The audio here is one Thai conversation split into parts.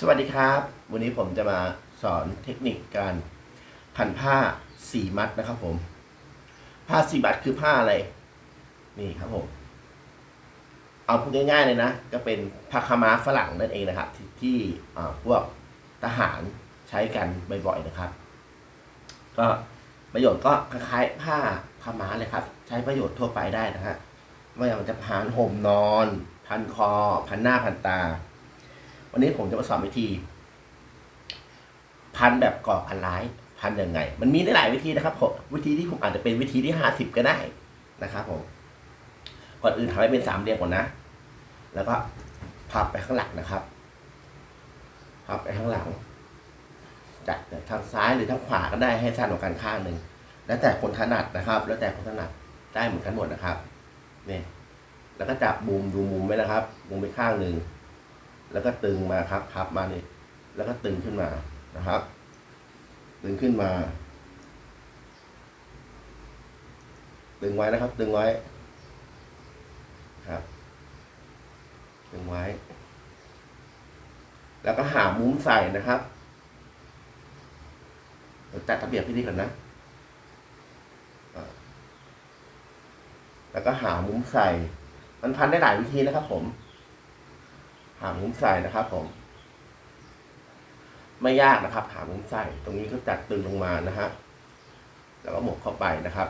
สวัสดีครับ วันนี้ผมจะมาสอนเทคนิคการพันผ้าสีมัดนะครับผม ผ้าสีมัดคือผ้าอะไร นี่ครับผม เอาพูดง่ายๆเลยนะ ก็เป็นผ้าขม้าฝรั่งนั่นเองนะครับ ที่ที่พวกทหารใช้กันบ่อยๆนะครับ ก็ประโยชน์ก็คล้ายๆผ้าขม้าเลยครับ ใช้ประโยชน์ทั่วไปได้นะฮะไม่ว่าจะพันห่มนอน พันคอ พันหน้าพันตา วันนี้ผมจะมาสอนวิธี พันแบบก่อพันร้าย พันยังไง มันมีได้หลายวิธีนะครับผมวิธีที่ผมอาจจะเป็นวิธีที่ห้าสิบก็ได้นะครับผมก่อนอื่นทำให้เป็นสามเหลี่ยมก่อนนะ แล้วก็พับไปข้างหลังนะครับพับไปข้างหลังจัดทางซ้ายหรือทางขวาก็ได้ให้สั้นกว่ากันข้างหนึ่งแล้วแต่คนถนัดนะครับ แล้วแต่คนถนัดได้เหมือนกันหมดนะครับนี่แล้วก็จับมุมดูมุมไว้นะครับมุมไปข้างหนึ่ง แล้วก็ตึงมาครับพับมานี่แล้วก็ตึงขึ้นมานะครับ ตึงขึ้นมา ตึงไว้นะครับ ตึงไว้ครับ ตึงไว้ แล้วก็หามุมใส่นะครับเดี๋ยวจัดระเบียบที่นี่ก่อนนะแล้วก็หามุมใส่ มันพันได้หลายวิธีนะครับผม หามุมใส่นะครับผม ไม่ยากนะครับ หามุมใส่ตรงนี้ก็จัดตึงลงมานะฮะแล้วก็หมกเข้าไปนะครับ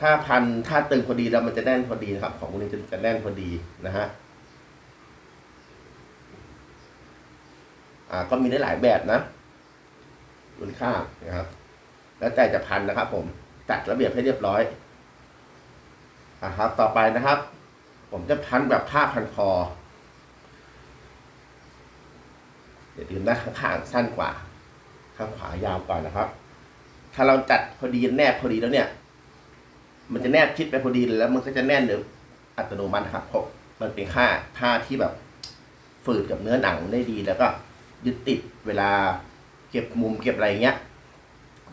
ถ้าพันถ้าตึงพอดีแล้วมันจะแน่นพอดีนะครับ ของพวกนี้จะจะแน่นพอดีนะฮะอ่าก็มีได้หลายแบบนะรุนข้างนะครับ แล้วแต่จะพันนะครับ ผมจัดระเบียบให้เรียบร้อยอ่าครับ ต่อไปนะครับ ผมจะพันแบบผ้าพันคอ เดี๋ยวดูนะข้างๆสั้นกว่า ข้างขวายาวกว่านะครับ ถ้าเราจัดพอดีแนบพอดีแล้วเนี่ย มันจะแนบชิดไปพอดีแล้ว มันก็จะแน่นเดี๋ยวอัตโนมัติครับเพราะมันเป็นค่าผ้าที่แบบฝืดกับเนื้อหนังได้ดีแล้วก็ยึดติดเวลาเก็บมุมเก็บอะไรเงี้ย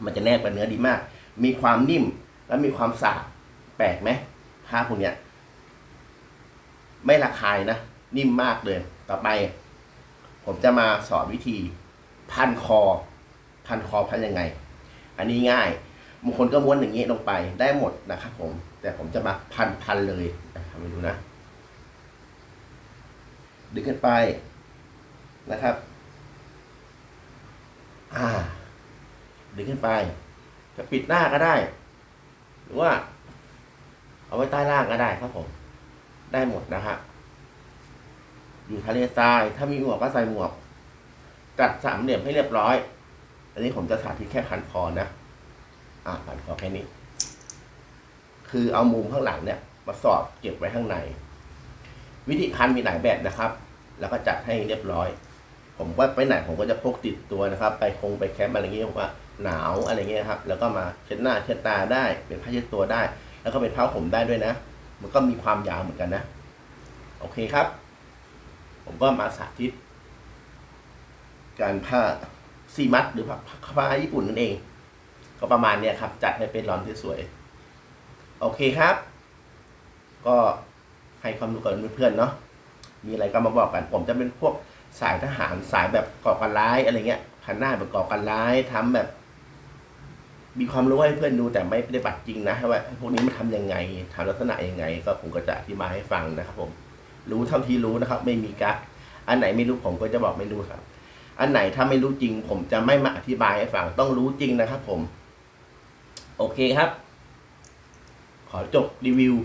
มันจะแนบกับเนื้อดีมาก มีความนิ่มและมีความสาบแปลกไหมผ้าพวกเนี้ย ไม่ระคายนะ นิ่มมากเลย ต่อไป ผมจะมาสอนวิธีพันคอ พันคอพันยังไง อันนี้ง่ายบางคนก็ม้วนอย่างนี้ลงไปได้หมดนะครับผม แต่ผมจะมาพันพันเลยทำให้ดูนะ ดึงขึ้นไปนะครับ อ่า ดึงขึ้นไป จะปิดหน้าก็ได้ หรือว่า เอาไว้ใต้ล่างก็ได้ครับผม ได้หมดนะฮะ อยู่ทะเลทราย ถ้ามีหมวกก็ใส่หมวก จัดสามเหลี่ยมให้เรียบร้อย อันนี้ผมจะสาธิตแค่พันคอนะ อ่าพันคอแค่นี้ คือเอามุมข้างหลังเนี่ย มาสอดเก็บไว้ข้างใน วิธีพันมีหลายแบบนะครับ แล้วก็จัดให้เรียบร้อย ผมว่าไปไหนผมก็จะพกติดตัวนะครับ ไปคงไปแคมป์อะไรเงี้ยผมว่าหนาวอะไรเงี้ยครับ แล้วก็มาเช็ดหน้าเช็ดตาได้ เป็นผ้าเช็ดตัวได้ แล้วก็เป็นผ้าห่มได้ด้วยนะ มันก็มีความยาวเหมือนกันนะ โอเคครับ ผมก็มาสาธิต การผ้าซีมัดหรือผ้าผ้าญี่ปุ่นนั่นเอง ก็ประมาณเนี้ยครับ จัดให้เป็นร้อนที่สวยโอเคครับ ก็ให้ความรู้กับเพื่อนๆเนาะมีอะไรก็มาบอกกัน ผมจะเป็นพวกสายทหารสายแบบก่อการร้ายอะไรเงี้ยพันหน้าแบบก่อการร้ายทำแบบ มีความรู้ให้เพื่อนดูแต่ไม่ได้บัติจริงนะว่าพวกนี้มันทำยังไงทำลักษณะยังไง ก็ผมก็จะอธิบายให้ฟังนะครับผม รู้เท่าที่รู้นะครับ ไม่มีกักอันไหนไม่รู้ผมก็จะบอกไม่รู้ครับ อันไหนถ้าไม่รู้จริง ผมจะไม่มาอธิบายให้ฟังต้องรู้จริงนะครับ ผม โอเคครับ ขอจบรีวิว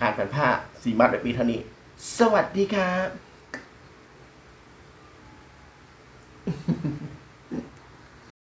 การผันผ้าสีมัดในปีเท่านี้ สวัสดีครับ